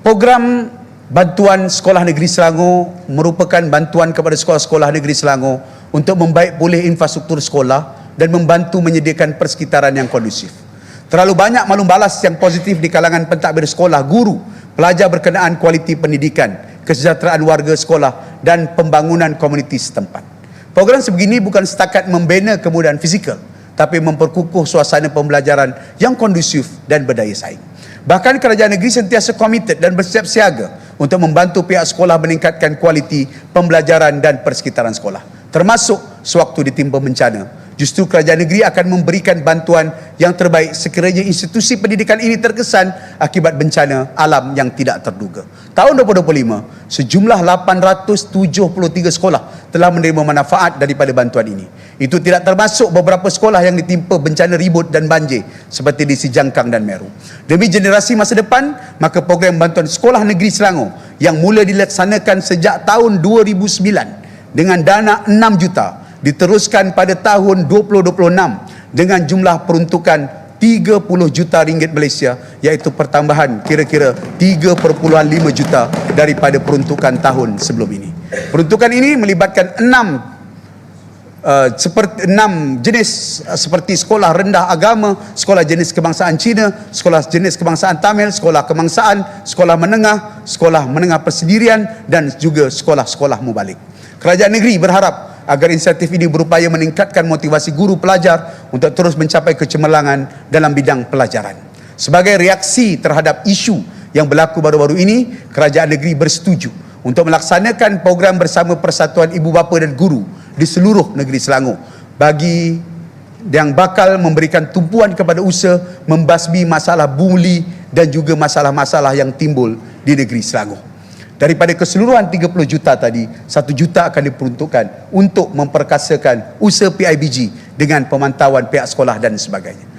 Program bantuan sekolah negeri Selangor merupakan bantuan kepada sekolah-sekolah negeri Selangor untuk membaik pulih infrastruktur sekolah dan membantu menyediakan persekitaran yang kondusif. Terlalu banyak malum balas yang positif di kalangan pentadbir sekolah, guru, pelajar berkenaan kualiti pendidikan, kesejahteraan warga sekolah dan pembangunan komuniti setempat. Program sebegini bukan setakat membina kemudahan fizikal, tapi memperkukuh suasana pembelajaran yang kondusif dan berdaya saing. Bahkan kerajaan negeri sentiasa komited dan bersiap siaga untuk membantu pihak sekolah meningkatkan kualiti pembelajaran dan persekitaran sekolah. Termasuk sewaktu ditimpa bencana. Justru kerajaan negeri akan memberikan bantuan yang terbaik sekiranya institusi pendidikan ini terkesan akibat bencana alam yang tidak terduga. Tahun 2025, sejumlah 873 sekolah telah menerima manfaat daripada bantuan ini. Itu tidak termasuk beberapa sekolah yang ditimpa bencana ribut dan banjir seperti di Sijangkang dan Meru. Demi generasi masa depan, maka program bantuan sekolah negeri Selangor yang mula dilaksanakan sejak tahun 2009 dengan dana 6 juta diteruskan pada tahun 2026 dengan jumlah peruntukan 30 juta ringgit Malaysia iaitu pertambahan kira-kira 3.5 juta daripada peruntukan tahun sebelum ini. Peruntukan ini melibatkan enam Uh, seperti enam jenis uh, seperti sekolah rendah agama, sekolah jenis kebangsaan Cina, sekolah jenis kebangsaan Tamil, sekolah kebangsaan, sekolah menengah, sekolah menengah persendirian dan juga sekolah-sekolah mubalik. Kerajaan negeri berharap agar inisiatif ini berupaya meningkatkan motivasi guru pelajar untuk terus mencapai kecemerlangan dalam bidang pelajaran. Sebagai reaksi terhadap isu yang berlaku baru-baru ini, kerajaan negeri bersetuju untuk melaksanakan program bersama Persatuan Ibu Bapa dan Guru di seluruh negeri Selangor bagi yang bakal memberikan tumpuan kepada usaha membasmi masalah buli dan juga masalah-masalah yang timbul di negeri Selangor. Daripada keseluruhan 30 juta tadi, 1 juta akan diperuntukkan untuk memperkasakan usaha PIBG dengan pemantauan pihak sekolah dan sebagainya.